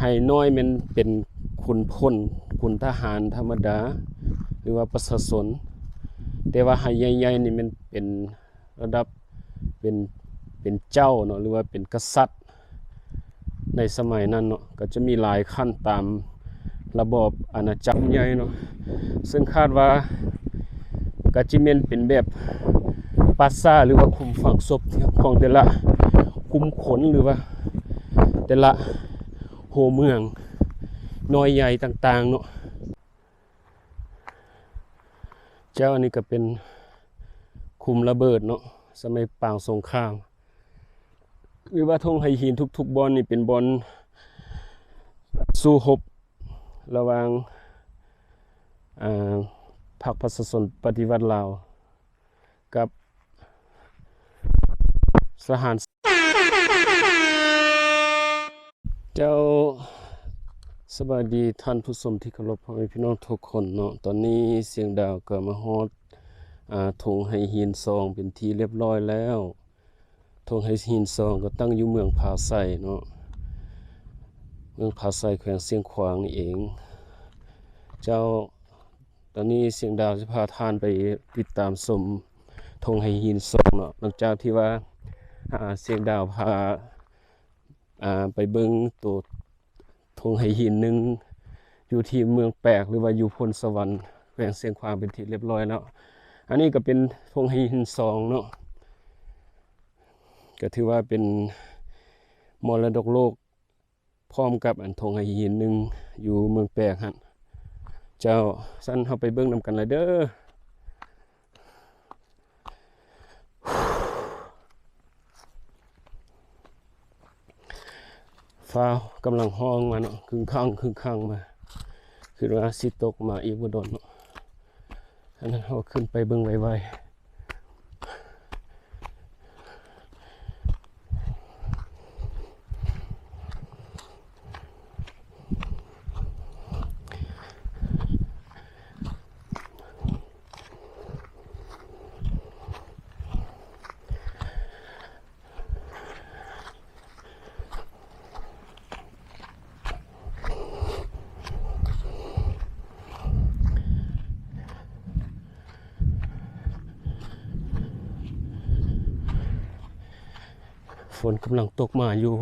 ไห้น้อยมันเป็นขุนพลขุนทหารธรรมดา หรือว่าประชาชนแต่ว่าไห้ใหญ่ๆนี่มันเป็นระดับเป็นเป็นเจ้าเนาะหรือว่าเป็นกษัตริย์ ในสมัยนั้นเนาะก็จะมีหลายขั้นตามระบอบอาณาจักรใหญ่เนาะซึ่งคาดว่าก็จิเมนเป็นแบบปราสาหรือว่าคุมฝังศพของแต่ละคุมขนหรือว่าแต่ละ โหเมืองน้อยใหญ่ต่าง ๆ เนาะเจ้าอันนี้ก็เป็นคุมระเบิดเนาะสมัยป่างสงคราม หรือว่าธงไฮหินทุก ๆบอลนี่เป็นบอลสู้รบระหว่างพรรคประชาชนปฏิวัติลาว กับสหาร เจ้าสวัสดีท่านผู้ชมที่เคารพพ่อแม่พี่น้องทุกคนเนาะตอนนี้เสียงดาวก็มาฮอดอ่าธงไฮหินซองเป็นที่เรียบร้อยแล้วธงไฮหินซองก็ตั้งอยู่เมืองผาไซเนาะเมืองผาไซแขวงเสียงขวางนี่เอง เจ้าตอนนี้เสียงดาวจะพาท่านไปติดตามชมธงไฮหินซองเนาะหลังจากที่ว่าอ่าเสียงดาวพา ไปเบิงตัวธงไฮหินหนึ่งอยู่ที่เมืองแปลกหรือว่าอยู่พลสวรรค์แขวงเสียงขวางเป็นที่เรียบร้อยแล้ว อันนี้ก็เป็นธงไฮหินซองเนาะก็ถือว่าเป็นมรดกโลกพร้อมกับอันทงไฮหินหนึ่งอยู่เมืองแปลกฮะเจ้าสั้นเข้าไปเบิ้งนำกันเลยเด้อ ฟ้ากำลังห้องมาเนาะคึงข้างคึงข้างมาคือว่าสิตกมาอีกบดนเนาะอันนั้นเขาขึ้นไปเบิ้งไวๆ ฝนกำลังตกมาอยู่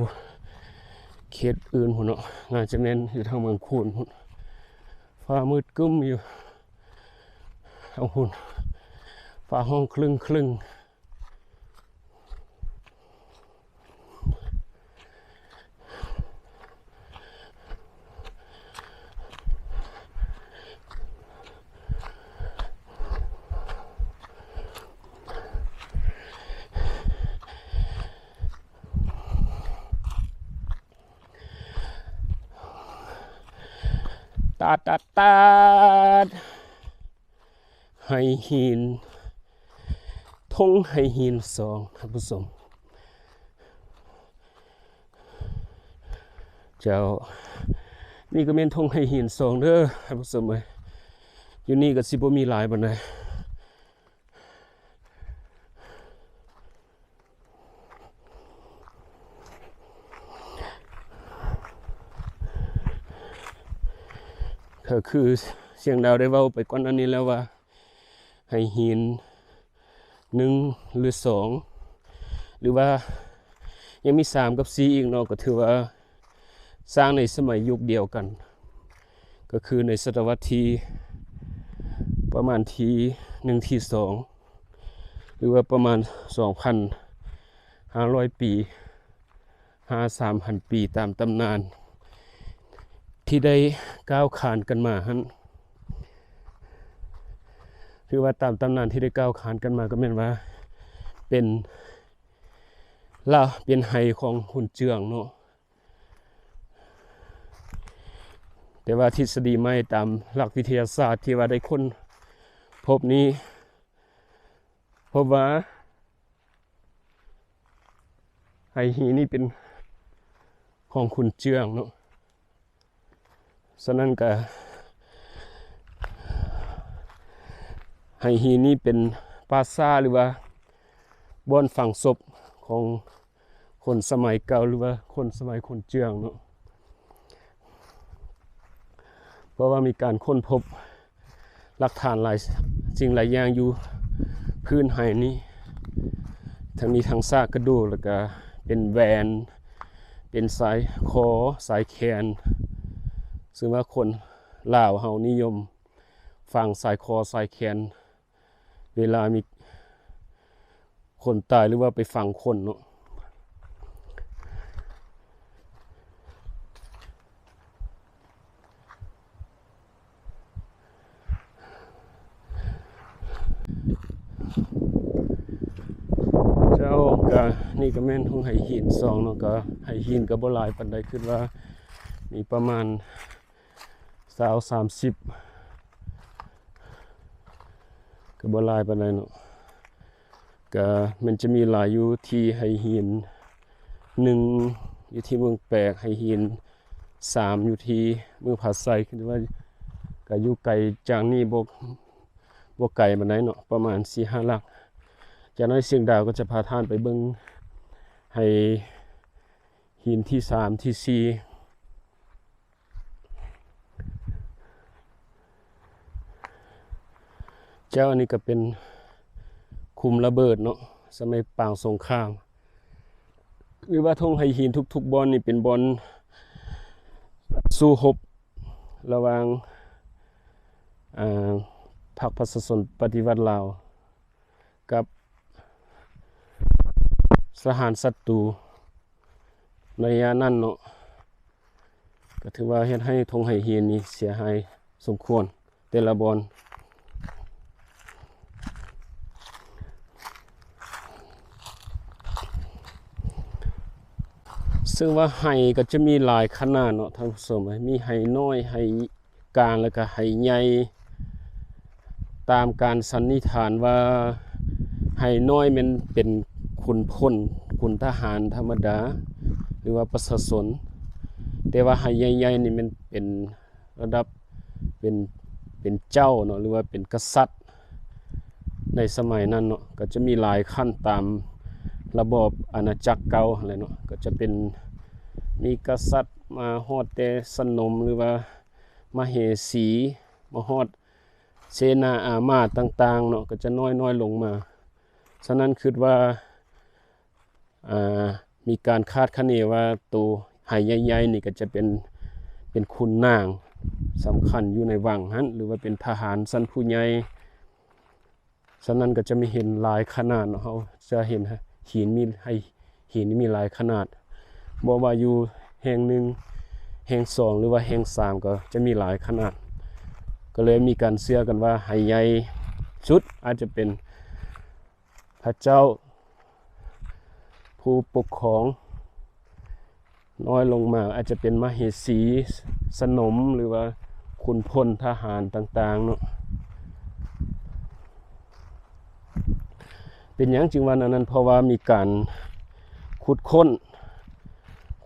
เขตอื่นหุ่นเนาะงานจะเน้นอยู่ทางเมืองคูนหุ่นฟ้ามืดกึ้มอยู่ทางหุ่นฟ้าห้องครึ่งครึ่ง ตาดตาดตาดไฮหินทงให้หินสองท่านผู้ชมเจ้านี่ก็เป็นทงให้หินสองเด้อท่านผู้ชมเลยอยู่นี่ก็สิบ่มีหลายบันได ก็คือเสียงดาวได้เว้าไปก่อนอันนี้แล้วว่าไฮหินหนึ่งหรือสองหรือว่ายังมีสามกับสี่อีกเนาะก็ถือว่าสร้างในสมัยยุคเดียวกัน ก็คือในศตวรรษที่ประมาณทีหนึ่งทีสองหรือว่าประมาณสองพันห้าร้อยปีห้าสามพันปีตามตำนาน ที่ได้ก้าวขานกันมาฮันคือว่าตามตำนานที่ได้ก้าวขานกันมาก็เป็นว่า เป็นล่าเป็นไฮของหุ่นเจืองเนาะแต่ว่าทฤษฎีไม่ตามหลักวิทยาศาสตร์ที่ว่าได้ค้นพบนี้ พบว่าไฮฮีนี่เป็นของคุณเจืองเนาะ ฉะนั้นก็ไฮฮีนี่เป็นปาสาหรือว่าบ่อนฝังศพของคนสมัยเก่าหรือว่าคนสมัยคนเจืองเนาะเพราะว่ามีการค้นพบหลักฐานหลายสิ่งหลายอย่างอยู่พื้นไห้นี้ทั้งมีทั้งซากกระดูกแล้วก็เป็นแหวน เป็นสายคอสายแขน ซึ่งว่าคนลาวเฮานิยมฟังสายคอสายแขน เวลามีคนตายหรือว่าไปฟังคนเนาะเจ้าก็นี่ก็แม่นทุ่งไหหินซองเนาะก็ไหหินก็บ่หลายปานใดคิดว่ามีประมาณ 20 30ก็บ่ลายปานใดเนาะก็มันจะมีหลายอยู่ที่ไหหินหนึ่งอยู่ที่เมืองแปลกไหหินสามอยู่ที่เมืองผาไซคิดว่าก็อยู่ไกลจากนี่บ่บ่ไกลปานใดเนาะประมาณ4-5ลัก จากนั้นเสียงดาวก็จะพาท่านไปเบิ้งให้หินที่สามที่สี่ เจ้าอันนี้ก็เป็นคุมระเบิดเนาะสมัยปางสงคราม หรือว่าทงไฮหินทุกๆบอลนี่เป็นบอลสู้รบระหว่างพรรคประชาชนปฏิวัติลาว กับสหารศัตรูในยะนั้นเนาะก็ถือว่าเฮ็ดให้ธงไหเฮียนนี่เสียหายสมควร แต่ละบอล ซึ่งว่าไห้ก็จะมีหลายขนาดเนาะท่านผู้ชมมีไห้น้อยไห้กลางแล้วก็ไห้ใหญ่ตามการสันนิษฐานว่าไห้น้อยมันเป็นขุนพลขุนทหารธรรมดา หรือว่าประชาชนแต่ว่าไห้ใหญ่ๆนี่มันเป็นระดับเป็นเป็นเจ้าเนาะหรือว่าเป็นกษัตริย์ในสมัยนั้นเนาะก็จะมีหลายขั้นตาม ระบอบอาณาจักรเก่าอะไรเนาะก็จะเป็นมีกษัตริย์มาฮอดแต่สนมหรือว่ามาเหสีมาฮอดเสนาอามาตต่างๆเนาะก็จะน้อยน้อยๆลงมา ฉะนั้นคิดว่าามีการคาดคะเนว่าตัวไหใหญ่ๆนี่ก็จะเป็นเป็นคุณนางสำคัญอยู่ในวังหันหรือว่าเป็นทหารสั้นผู้ใหญ่ฉะนั้นก็จะมีเห็นหลายขนาดเนาะเขาจะเห็นฮะ หินมีให้หินนี่มีหลายขนาดบ่ว่าอยู่แห่งหนึ่งแห่งสองหรือว่าแห่งสามก็จะมีหลายขนาด ก็เลยมีการเชื่อกันว่าไหใหญ่สุดอาจจะเป็นพระเจ้า ผู้ปกครอง น้อยลงมาอาจจะเป็นมเหสีสนมหรือว่าขุนพลทหารต่างๆเนาะ เป็นอย่างจึงวันนั้นเพราะว่ามีการขุดค้น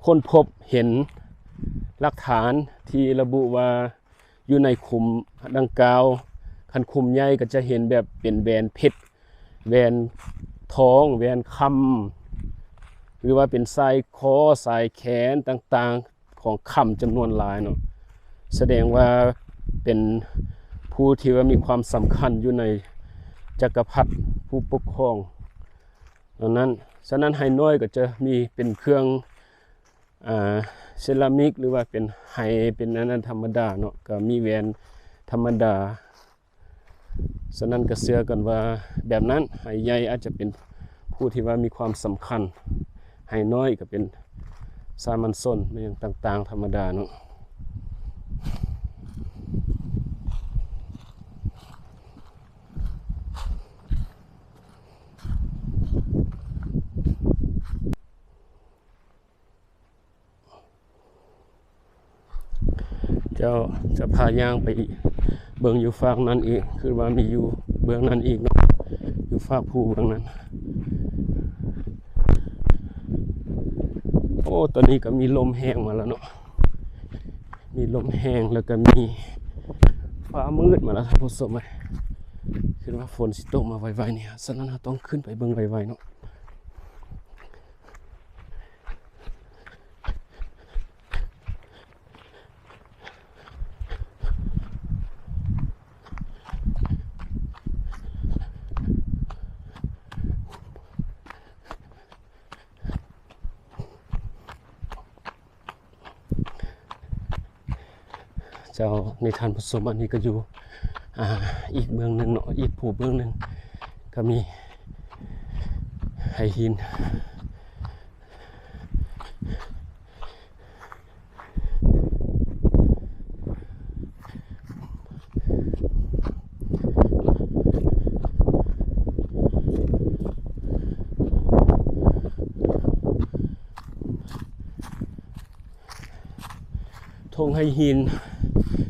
ค้นพบเห็นหลักฐานที่ระบุว่าอยู่ในคุมดังกล่าวคันคุมใหญ่ก็จะเห็นแบบเป็นแหวนเพชรแหวนท้องแหวนคำหรือว่าเป็นสายคอสายแขนต่างๆของคำจำนวนหลายเนาะแสดงว่าเป็นผู้ที่ว่ามีความสำคัญอยู่ในจักรพรรดิ ผู้ปกครองดังนั้นฉะนั้นไฮน้อยก็จะมีเป็นเครื่องเซรามิกหรือว่าเป็นไฮเป็นนั้นธรรมดาเนาะก็มีแหวนธรรมดาฉะนั้นก็เชื่อกันว่าแบบนั้นไฮใหญ่อาจจะเป็นผู้ที่ว่ามีความสำคัญไฮน้อยก็เป็นสามัญชนไม่อย่างต่าง ๆ ธรรมดาเนาะ จ้าจะพาย่างไปเบิ่งอยู่ฝากนั้นอีก คือว่ามีอยู่เบื้องนั้นอีกเนาะอยู่ฝากภูเบื้องนั้น โอ้ตอนนี้ก็มีลมแห้งมาแล้วเนาะมีลมแห้งแล้วก็มีฟ้ามืดมาแล้วท่านผู้ชมเลยคือว่าฝนสิตกมาไวๆเนี่ยฉะนั้นเราต้องขึ้นไปเบิ่งไวๆเนาะ เจ้าในทานผู้ชมอันนี้ก็อยู่อ่าอีกเมืองหนึ่งเนาะอีกผู้เมืองหนึ่งก็มีไหหินทงไฮหิน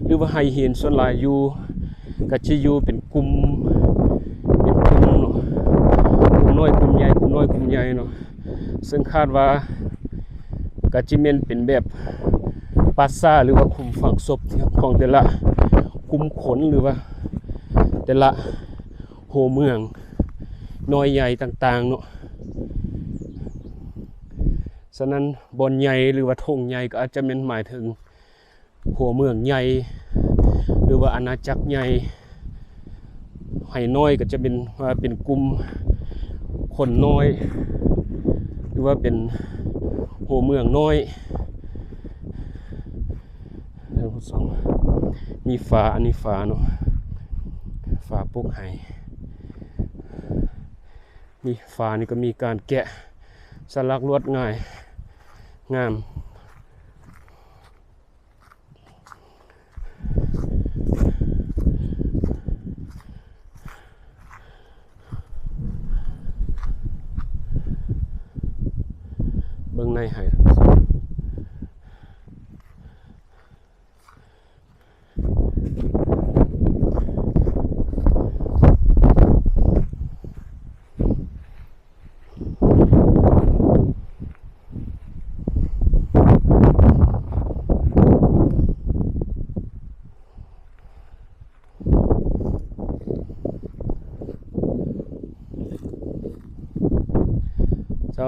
หรือว่าไฮหินส่วนหลายอยู่ก็จะอยู่เป็นกลุ่มเป็นกลุ่มเนาะกลุ่มน้อยกลุ่มใหญ่กลุ่มน้อยกลุ่มใหญ่เนาะซึ่งคาดว่าก็จิเมนเป็นแบบปาซ่าหรือว่าคุมฝังศพของแต่ละกลุ่มขนหรือว่า แต่ละโหเมืองน้อยใหญ่ต่างๆเนาะฉะนั้นบอนใหญ่หรือว่าธงใหญ่ก็อาจจะเป็นหมายถึงหัวเมืองใหญ่ หรือว่าอาณาจักรใหญ่ไห่น้อยก็จะเป็นว่าเป็นกลุ่มคนน้อย หรือว่าเป็นหัวเมืองน้อยท่านผู้ชมมีฝาอันนี้ฝาเนาะฝาปุกไห้มีฝานี่ก็มีการแกะสลักลวดง่ายงาม เบิ่งในให้ท่านผู้ชม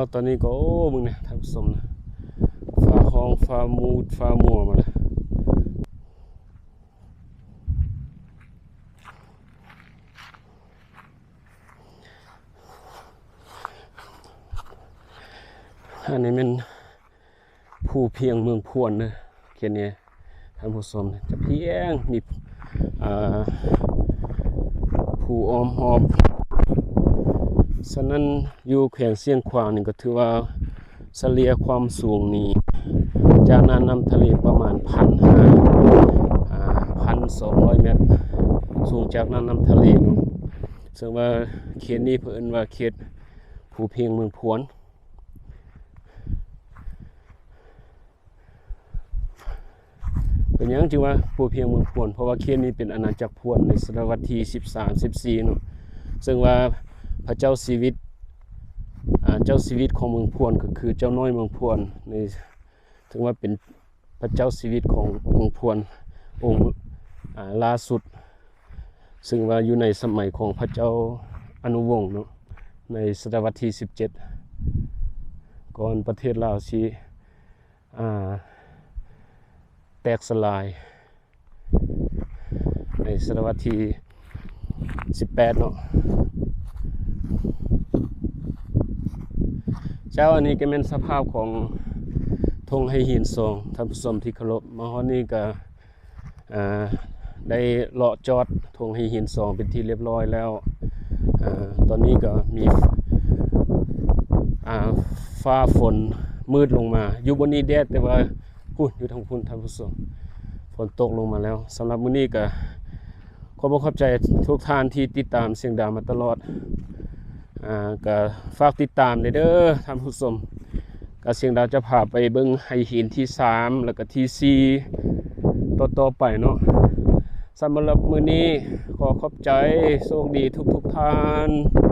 เจ้าตอนนี้ก็โอ้มึงเนี่ยท่านผู้ชมนะฟ้าห้องฟ้ามูดฟ้ามัวมาล้วอันนี้มันผู้เพียงเมืองพวนนะเขียนเนี่ยท่านผู้ชมจะเพียงมีผู้ออมหอบ ฉะนั้นอยู่แขวงเสียงขวางนี่ก็ถือว่าเฉลี่ยความสูงนี่จากน้ำน้ำทะเลประมาณพันห้าพันสองร้อยเมตร สูงจากน้ำน้ำทะเลเนาะซึ่งว่าเขตนี้เพิ่นว่าเขตภูเพียงเมืองพวนเป็นยังจึงว่าภูเพียงเมืองพวน เพราะว่าเขตนี้เป็นอาณาจักรพวนในศตวรรษที่ 13 14เนาะซึ่งว่า พระเจ้าชีวิตเจ้าชีวิตของเมืองพวนก็คือเจ้าน้อยเมืองพวนในถึงว่าเป็นพระเจ้าชีวิตของเมืองพวนองค์อ่าล่าสุด ซึ่งว่าอยู่ในสมัยของพระเจ้าอนุวงศ์เนาะในศตวรรษที่ 17 ก่อนประเทศลาวสิอ่าแตกสลาย ในศตวรรษที่ 18 เนาะ เจ้าอันนี้ก็เป็นสภาพของธงให้หินทรงท่านผู้ชมที่เคารพมาฮอดนี้ก็ได้เลาะจอดธงให้หินทรงเป็นที่เรียบร้อยแล้วอตอนนี้ก็มีฟ้าฝนมืดลงมา อยู่บนนี้แดดแต่ว่าพุ่นอยู่ทางพุ่นท่านผู้ชมฝนตกลงมาแล้วสำหรับมื้อนี้ก็ขอบอกขอบใจทุกท่านที่ติดตามเสียงดาวมาตลอด อ่าก็ฝากติดตามเลยเด้อท่านผู้ชมก็เสียงดาวจะพาไปเบิ้งไฮหินที่ 3 แล้วก็ที่ 4ต่อต่อไปเนาะสำหรับมือนี้ขอขอบใจโชคดีทุกๆทท่าน